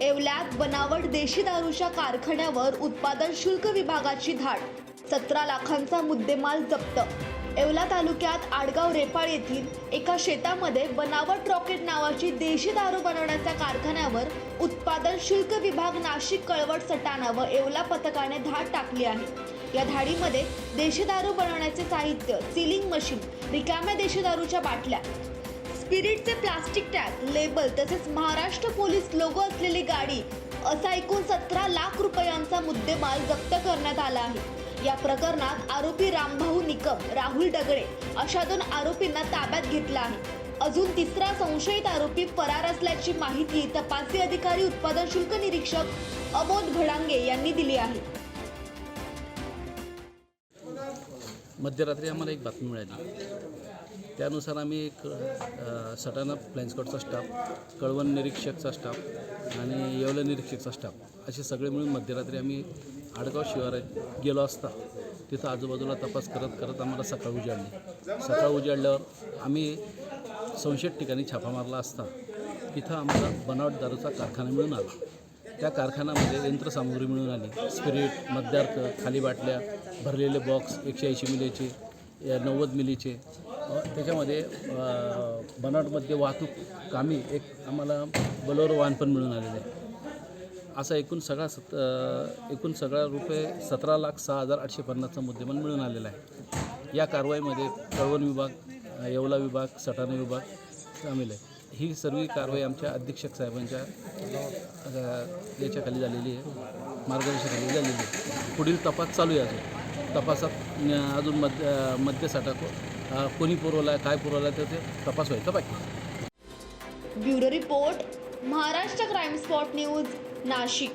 येवल्यात बनावट देशी दारूच्या कारखान्यावर उत्पादन शुल्क विभागाची धाड. सतरा लाखांचा मुद्देमाल जप्त. येवला तालुक्यात आडगाव रेपाळ येथील एका शेतामध्ये बनावट रॉकेट नावाची देशी दारू बनवण्याच्या कारखान्यावर उत्पादन शुल्क विभाग नाशिक कळवट सटाणा व येवला पथकाने धाड टाकली आहे. या धाडीमध्ये देशी दारू बनवण्याचे साहित्य सिलिंग मशीन रिकाम्या देशी दारूच्या बाटल्या स्पिरिटचे प्लास्टिक टॅग लेबल तसेच महाराष्ट्र पोलीस लोगो असलेली गाडी असा एकूण सतरा लाख रुपयांचा मुद्देमाल जप्त करण्यात आला आहे. या प्रकरणात आरोपी रामभाऊ निकम राहुल डगळे अशा दोन आरोपींना ताब्यात घेतला आहे. अजून तिसरा संशयित आरोपी फरार असल्याची माहिती तपासी अधिकारी उत्पादन शुल्क निरीक्षक अमोद भडांगे यांनी दिली आहे. मध्यरात्री आम्हाला एक बातमी मिळाली. त्यानुसार आम्ही एक अ, सटाणा स्टाफ कळवण निरीक्षकचा स्टाफ आणि येवला निरीक्षकचा स्टाफ असे सगळे मिळून मध्यरात्री आम्ही आडगाव शिवारात गेलो असता तिथं आजूबाजूला तपास करत करत आम्हाला सकाळ उजाडली. सकाळ उजाडल्यावर आम्ही संशयित ठिकाणी छापा मारला असता तिथं आम्हाला बनावट दारूचा कारखाना मिळून आला. त्या कारखान्यामध्ये यंत्रसामुग्री मिळून आली. स्पिरिट मद्यार्थ खाली बाटल्या भरलेले बॉक्स एकशे ऐंशी मिलेची या नव्वद मिलीचे. त्याच्यामध्ये बनावटमध्ये वाहतूक कामी एक आम्हाला बलोर वाहन पण मिळून आलेलं आहे. असा एकूण सगळा सत एकूण सगळा रुपये सतरा लाख सहा हजार आठशे पन्नासचा मुद्देमाल मिळून आलेला आहे. या कारवाईमध्ये कळवण विभाग येवला विभाग सटाणा विभाग सामील आहे. ही सर्व कारवाई आमच्या अधीक्षक साहेबांच्या याच्याखाली झालेली आहे. मार्गदर्शनाखाली झालेली आहे. पुढील तपास चालू आहे अजून. तपासात अजून मध्य मद्यसाठा कोणी पुरवला आहे काय पुरवला आहे तर ते तपास व्हायचा बाकी. Bureau report Maharashtra crime spot news Nashik.